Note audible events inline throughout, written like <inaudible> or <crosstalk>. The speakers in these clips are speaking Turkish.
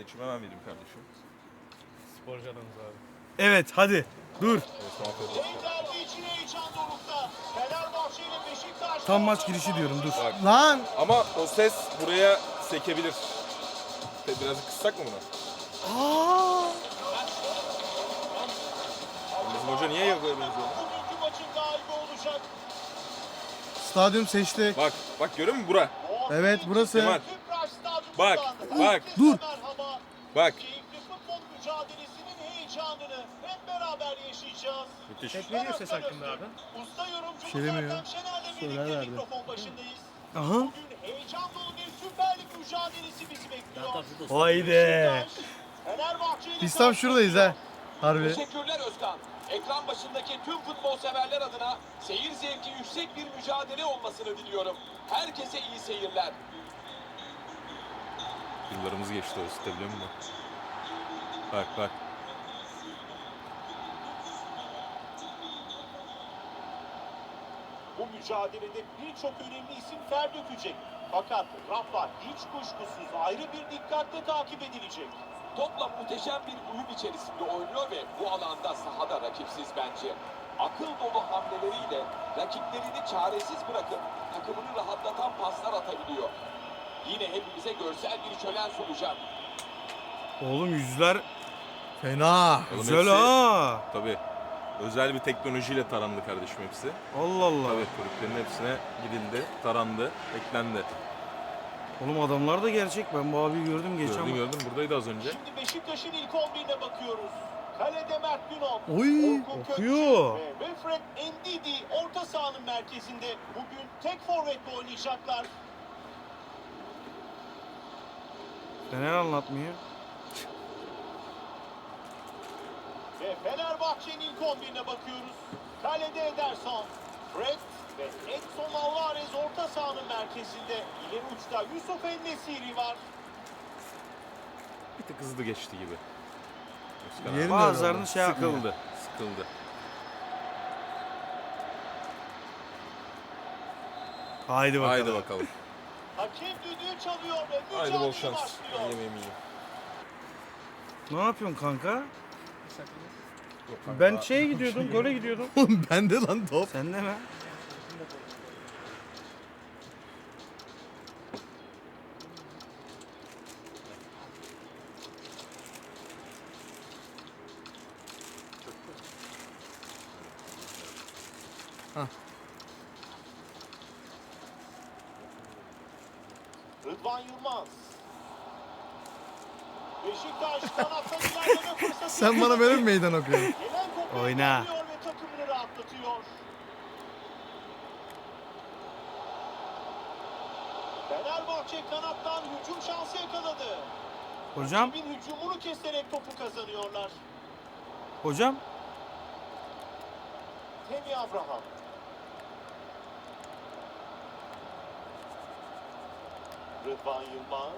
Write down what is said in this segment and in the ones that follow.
Seçimi hemen vereyim kardeşim. Sporcu adamız abi. Evet hadi. Dur. Tam maç girişi diyorum dur. Bak. Lan. Ama o ses buraya sekebilir. Te- Biraz kıssak mı bunu? Aa. Bizim hoca niye? Bugünkü maçın galibi olacak. Stadyum seçti. Bak, bak görüyor musun bura? Evet, burası. Kemal. Tüpraş Stadyumu'ndan Bak, bak. herkese Dur. Merhaba. Bak. Keyifli futbol mücadelesinin heyecanını hep beraber yaşayacağız. Müthiş. Hep ne diyor ses hakkında abi? Usta yorumcumuz şey. Ertem Şener'le birlikte verdi. mikrofon başındayız. Aha. Bugün heyecan dolu bir Süper Lig mücadelesi bizi bekliyor. Haydi. Biz tam şuradayız ha. Harbi. Teşekkürler Özkan. Ekran başındaki tüm futbol severler adına seyir zevki yüksek bir mücadele olmasını diliyorum. Herkese iyi seyirler. Yıllarımız geçti o site biliyor musun? Bak bak. Bu mücadelede birçok önemli isim ter dökecek. Fakat Rafa hiç kuşkusuz ayrı bir dikkatle takip edilecek. Topla muhteşem bir uyum içerisinde oynuyor ve bu alanda sahada rakipsiz bence. Akıl dolu hamleleriyle rakiplerini çaresiz bırakıp takımını rahatlatan paslar atabiliyor. Yine hepimize görsel bir şölen sunacak. Oğlum yüzler fena. Oğlum Güzel hepsi- ha. Tabii. Özel bir teknolojiyle tarandı kardeşim hepsi. Allah Allah. Tabii kulüplerin hepsine gidildi, tarandı, eklendi. Oğlum adamlar da gerçek. Ben bu abiyi gördüm geçen. Gördün gördün buradaydı az önce. Şimdi Beşiktaş'ın ilk 11'ine bakıyoruz. Kalede Mert Günok. Oy, Orkun Kökçü okuyor. Ve Wilfred Ndidi orta sahanın merkezinde. Bugün tek forvetle oynayacaklar. Fener anlatmıyor. Ve Fenerbahçe'nin ilk 11'ine bakıyoruz. Kalede Ederson, Fred ve Edson Alvarez orta sahanın merkezinde. İleri uçta Yusuf Ennesiri var. Bir tık hızlı geçti gibi. Özkan abi. Yerin Bazılarını şey yapmıyor. Sıkıldı, sıkıldı. Haydi bakalım. Haydi bakalım. Hakem düdüğü çalıyor ve mücadele Haydi bol şans. Ben başlıyor. yemeğimi yiyeyim. Ne yapıyorsun kanka? Yok kanka, Ben şeye gidiyordum, gole gidiyordum. <laughs> Oğlum bende lan top. Sen de mi? Rıdvan Yılmaz. Beşiktaş <laughs> kanatta ilerleme fırsatı. Sen bana böyle mi meydan okuyorsun? Oyna. ve takımını rahatlatıyor. Fenerbahçe kanattan hücum şansı yakaladı. Hocam, Rakibin hücumunu keserek topu kazanıyorlar. hocam. Temi Abraham. Rıdvan Yılmaz.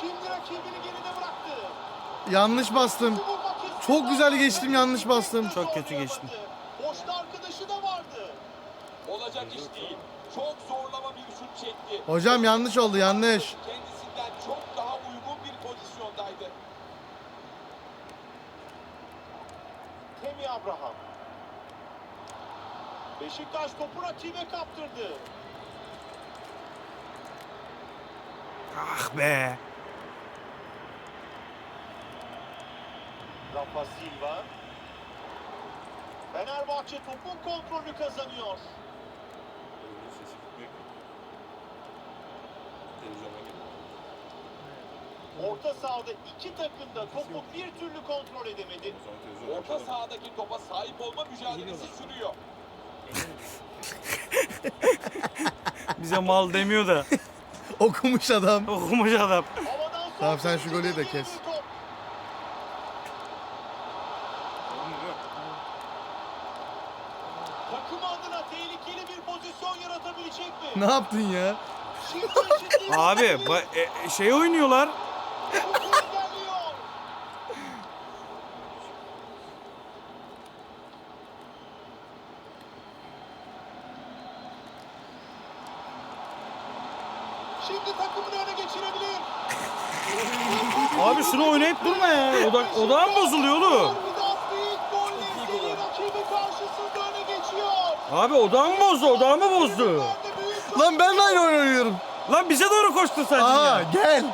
Şimdi rakibini geride bıraktı. Yanlış bastım. Çok güzel geçtim, yanlış bastım. Çok kötü geçtim. Boşta arkadaşı da vardı. Olacak iş değil. Çok zorlama bir şut çekti. Hocam yanlış oldu yanlış. Kendisinden çok daha uygun bir pozisyondaydı. Temi Abraham. Beşiktaş topu rakibe kaptırdı. Ah be. Rafa Silva. Fenerbahçe topun kontrolü kazanıyor. Orta sahada iki takım da topu bir türlü kontrol edemedi. Orta sahadaki topa sahip olma mücadelesi sürüyor. <laughs> Bize mal demiyor da. Okumuş adam. Okumuş adam. Tamam, sen şu golü de kes. Takımı adına tehlikeli bir pozisyon yaratabilecek mi? Ne yaptın ya? Abi ba- e, şey oynuyorlar. <laughs> topu engelliyor. Şimdi takımını öne geçirebilir. Oynayıp durma ya. Odak, odağım bozuluyor oğlum. Harbiden büyük golle rakibi karşısında öne geçiyor. Abi odağımı bozdu, odağımı bozdu. Lan ben de aynı oynuyorum. Lan bize doğru koştun sen Aa ya. gel.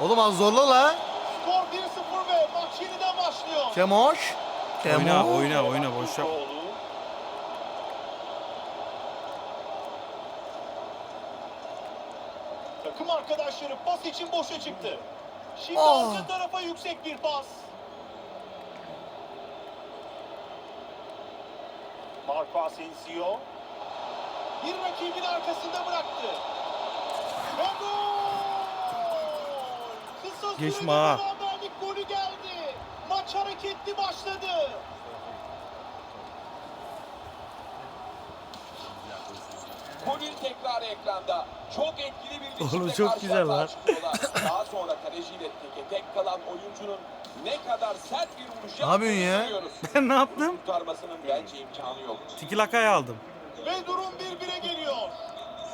Oğlum az zorla la. skor 1-0 ve maç yeniden başlıyor. Kemoş. Oyna, oyna, oyna, boş yap. Takım arkadaşları pas için boşa çıktı. Şimdi Ah. arka tarafa yüksek bir pas. Marco Asensio bir rakibin arkasında bıraktı. Ve gol! Kısa Geçme sürede golü geldi. Maç hareketli başladı. Golün tekrarı ekranda. Çok etkili bir biçimde Oğlum çok güzel lan. <laughs> Daha sonra kaleciyle teke tek kalan oyuncunun ne kadar sert bir vuruş yapıyorsun ya? görüyoruz. Ben <laughs> ne yaptım? Kurtarmasının bence imkanı yok. Tikilakayı aldım. Ve durum birbire geliyor.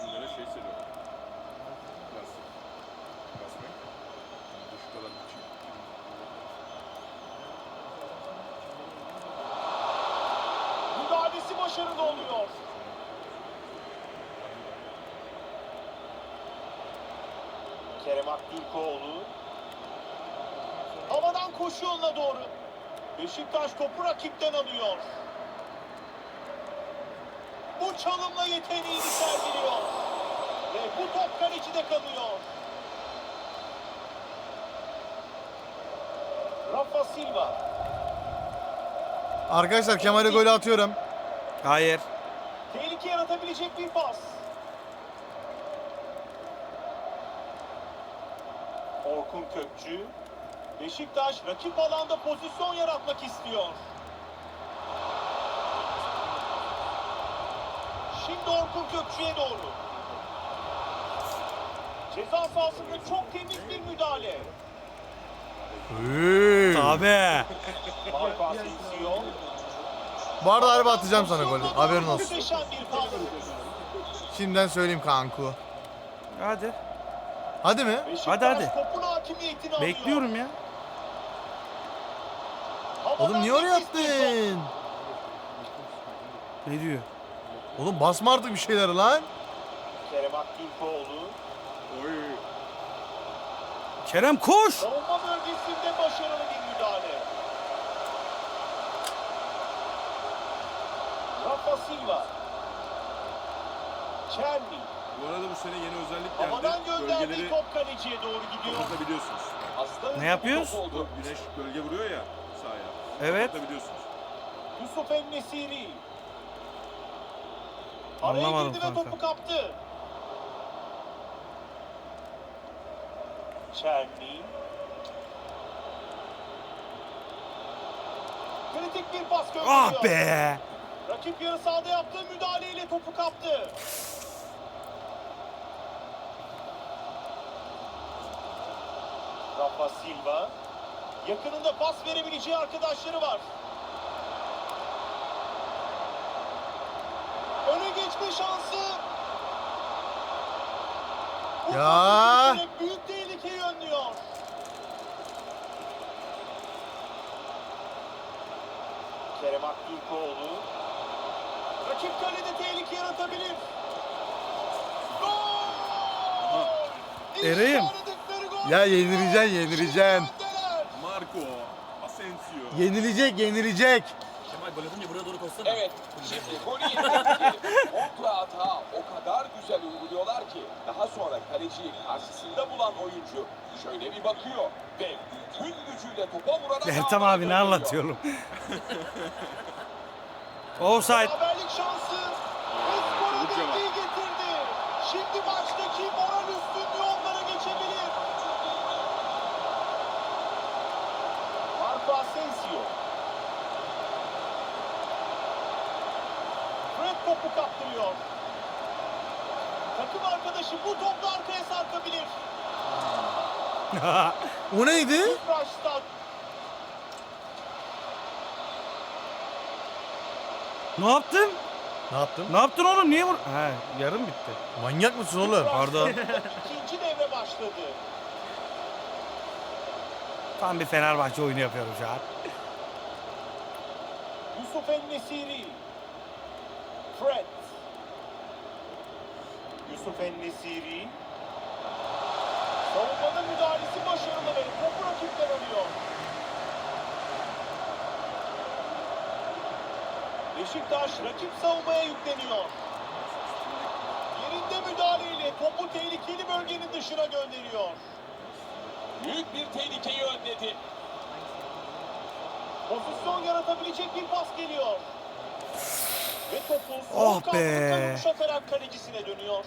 Şunlara şey söylüyorum. Biraz basmayın. Şu kadar bir şey. Müdahalesi başarılı oluyor. Kerem Aktürkoğlu. Havadan koşu yoluna doğru. Beşiktaş topu rakipten alıyor. Bu çalımla yeteneğini sergiliyor. Ve bu top kalecide kalıyor. Rafa Silva. Arkadaşlar Kemal'e golü atıyorum. Hayır. Tehlike yaratabilecek bir pas. Orkun Kökçü. Beşiktaş rakip alanda pozisyon yaratmak istiyor. Şimdi Orkun Kökçü'ye doğru. Ceza sahasında çok temiz bir müdahale. Abi. Marco Asensio. Bu arada harbi atacağım sana golü. Haberin olsun. Muhteşem bir pas. Şimdiden söyleyeyim kanku. Hadi. Hadi mi? Hadi, hadi. topun hakimiyetini alıyor. Bekliyorum ya. Oğlum niye oraya attın? Ne diyor? Oğlum basma artık bir şeyler lan. Kerem Aktürkoğlu. Oy. Kerem koş. Savunma bölgesinde başarılı bir müdahale. Rafa Silva. Çerni. Bu arada bu sene yeni özellik Havadan geldi. gönderdiği Bölgeleri top kaleciye doğru gidiyor. kapatabiliyorsunuz. Aslında Ne yapıyoruz? top oldu. Güneş gölge vuruyor ya sahaya. Evet. Kapatabiliyorsunuz. Yusuf Ennesiri. Araya Anlamadım girdi ve kanka. topu kaptı. Çerni. Kritik bir pas gönderiyor. Ah be. Rakip yarı sahada yaptığı müdahaleyle topu kaptı. Rafa Silva. Yakınında pas verebileceği arkadaşları var. Öne geçme şansı. Bu Ya. Büyük tehlikeyi önlüyor. Kerem Aktürkoğlu. Rakip kalede tehlike yaratabilir. Gol! Eray'ım. Gol. Ya yenileceksin, yenileceksin. Marco Asensio. Yenilecek, yenilecek. Evet, şimdi golü kontra atağı o kadar güzel uyguluyorlar ki daha sonra kaleciyi karşısında bulan oyuncu şöyle bir bakıyor ve bütün gücüyle topa vurarak Ertem abi ne anlatıyorum? <laughs> Offside. Haberlik şansı. Ve skoru getirdi. Şimdi maçtaki moral üstünlüğü onlara geçebilir. Marco Asensio. Fred topu kaptırıyor. Takım arkadaşı bu topla arkaya sarkabilir. <laughs> O neydi? Raştat ne yaptın? Ne yaptım? Ne yaptın oğlum? Niye vur? He, yarım bitti. Manyak mısın oğlum? Pardon. ikinci devre başladı. Tam bir Fenerbahçe oyunu yapıyorum şu an. Yusuf En-Nesiri. Fred. Yusuf En-Nesiri. Savunmanın müdahalesi başarılı ve topu rakipten alıyor. Beşiktaş rakip savunmaya yükleniyor. Yerinde müdahaleyle topu tehlikeli bölgenin dışına gönderiyor. Büyük bir tehlikeyi önledi. Pozisyon yaratabilecek bir pas geliyor. Oh sol be. yumuşatarak kalecisine dönüyor.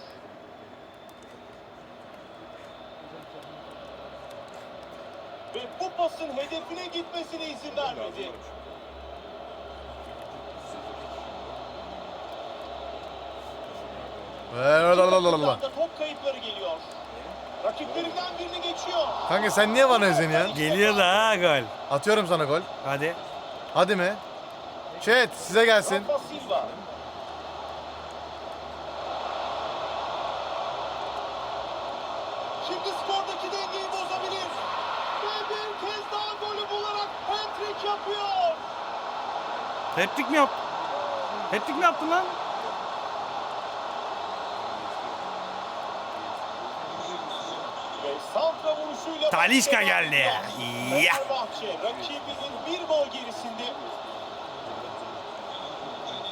Ve bu pasın hedefine gitmesine izin vermedi. Top kayıpları geliyor. Rakiplerinden birini geçiyor. Kanka sen niye bana özeniyorsun? Geliyor da ha gol. Atıyorum sana gol. Hadi. Hadi mi? Chat size gelsin. Şimdi skordaki dengeyi bozabilir. Ve bir kez daha golü bularak hat-trick yapıyor. Hattrick mi yaptın? Hattrick mi yaptın lan? Santra vuruşuyla... Başlayan geldi. Ya. Fenerbahçe rakibinin bir gol gerisinde